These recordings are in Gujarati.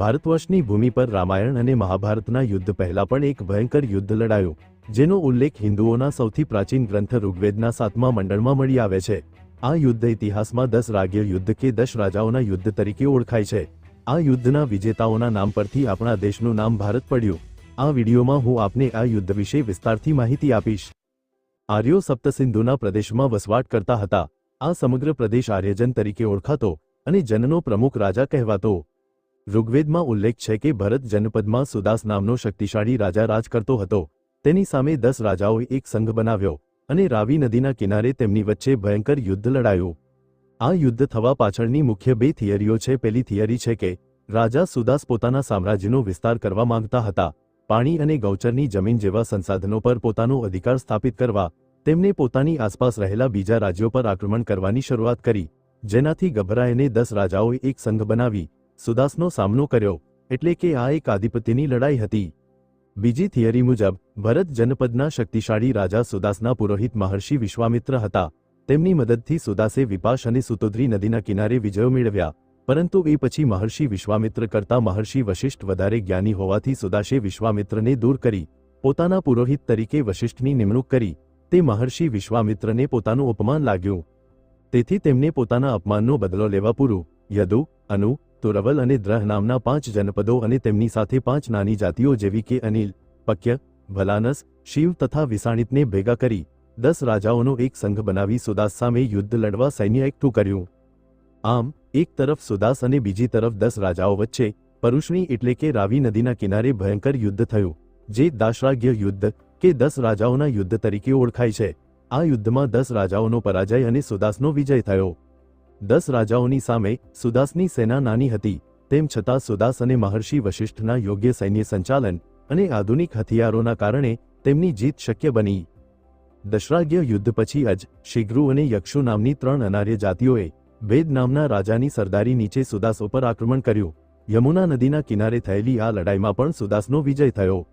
ભારતવર્ષની ભૂમિ પર રામાયણ અને મહાભારતના યુદ્ધ પહેલા પણ એક ભયંકર યુદ્ધ લડાયું, જેનો ઉલ્લેખ હિન્દુઓના સૌથી પ્રાચીન ગ્રંથ ઋગ્વેદના સાતમા મંડળમાં મળી આવે છે. આ યુદ્ધ ઇતિહાસમાં દસ રાગ્ય યુદ્ધ કે દસ રાજાઓના યુદ્ધ તરીકે ઓળખાય છે. આ યુદ્ધના વિજેતાઓના નામ પરથી આપણા દેશનું નામ ભારત પડ્યું. આ વિડીયોમાં હું આપને આ યુદ્ધ વિશે વિસ્તારથી માહિતી આપીશ. આર્યો સપ્તસિંધુના પ્રદેશમાં વસવાટ કરતા હતા. આ સમગ્ર પ્રદેશ આર્યજન તરીકે ઓળખાતો અને જનનો પ્રમુખ રાજા કહેવાતો. ઋગ્વેદમાં ઉલ્લેખ છે કે ભરત જનપદમાં સુદાસ નામનો શક્તિશાળી રાજા રાજ કરતો હતો. તેની સામે દસ રાજાઓએ એક સંઘ બનાવ્યો અને રાવી નદીના કિનારે તેમની વચ્ચે ભયંકર યુદ્ધ લડાયું. આ યુદ્ધ થવા પાછળની મુખ્ય બે થિયરીઓ છે. પહેલી થિયરી છે કે રાજા સુદાસ પોતાના સામ્રાજ્યનો વિસ્તાર કરવા માંગતા હતા. પાણી અને ગૌચરની જમીન જેવા સંસાધનો પર પોતાનો અધિકાર સ્થાપિત કરવા, તેમને પોતાની આસપાસ રહેલા બીજા રાજ્યો પર આક્રમણ કરવાની શરૂઆત કરી, જેનાથી ગભરાઈને દસ રાજાઓએ એક સંઘ બનાવી સુદાસનો સામનો કર્યો એટલે કે આ એક આધિપત્યની લડાઈ હતી. બીજી થિયરી મુજબ, ભરત જનપદના શક્તિશાળી રાજા સુદાસના પુરોહિત મહર્ષિ વિશ્વામિત્ર હતા. તેમની મદદથી સુદાસે વિપાશ અને સુતોદ્રી નદીના કિનારે વિજયો મેળવ્યા, પરંતુ એ પછી મહર્ષિ વિશ્વામિત્ર કરતા મહર્ષિ વશિષ્ઠ વધારે જ્ઞાની હોવાથી સુદાસે વિશ્વામિત્રને દૂર કરી, પોતાના પુરોહિત તરીકે વશિષ્ઠની નિમણૂક કરી. તે મહર્ષિ વિશ્વામિત્રને પોતાનું અપમાન લાગ્યું. તેથી તેમને પોતાના અપમાનનો બદલો લેવા પૂરું. યદુ, અનુ તુરવલ અને દ્રહ નામના પાંચ જનપદો અને તેમની સાથે પાંચ નાની જાતિઓ જેવી કે અનિલ, પક્ય, ભલાનસ, શિવ તથા વિસાણિતને ભેગા કરી દસ રાજાઓનો એક સંઘ બનાવી સુદાસ સામે યુદ્ધ લડવા સૈન્ય એકઠું કર્યું. આમ, એક તરફ સુદાસ અને બીજી તરફ દસ રાજાઓ વચ્ચે પરુષણી એટલે કે રાવી નદીના કિનારે ભયંકર યુદ્ધ થયું, જે દાશરાગ્ય યુદ્ધ કે દસ રાજાઓના યુદ્ધ તરીકે ઓળખાય છે. આ યુદ્ધમાં દસ રાજાઓનો પરાજય અને સુદાસનો વિજય થયો. દસ રાજાઓની સામે સુદાસની સેના નાની હતી, તેમ છતાં સુદાસ અને મહર્ષિ વશિષ્ઠના યોગ્ય સૈન્ય સંચાલન અને આધુનિક હથિયારોના કારણે તેમની જીત શક્ય બની. દશરાગ્ય યુદ્ધ પછી અજ શિગ્રુ અને યક્ષુ નામની ત્રણ અનાર્ય જાતિઓએ ભેદ નામના રાજાની સરદારી નીચે સુદાસ ઉપર આક્રમણ કર્યું. યમુના નદીના કિનારે થયેલી આ લડાઈમાં પણ સુદાસનો વિજય થયો.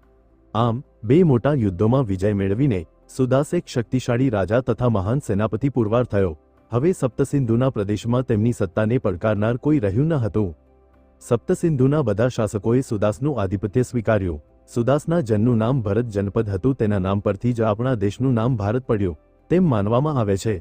આમ, બે મોટા યુદ્ધોમાં વિજય મેળવીને સુદાસ એક શક્તિશાળી રાજા તથા મહાન સેનાપતિ પુરવાર થયો. હવે સપ્તસિંધુના પ્રદેશમાં તેમની સત્તાને પડકારનાર કોઈ રહ્યું ન હતું. સપ્તસિંધુના બધા શાસકોએ સુદાસનું આધિપત્ય સ્વીકાર્યું. સુદાસના જનનું નામ ભરત જનપદ હતું, તેના નામ પરથી જ આપણા દેશનું નામ ભારત પડ્યું, તેમ માનવામાં આવે છે.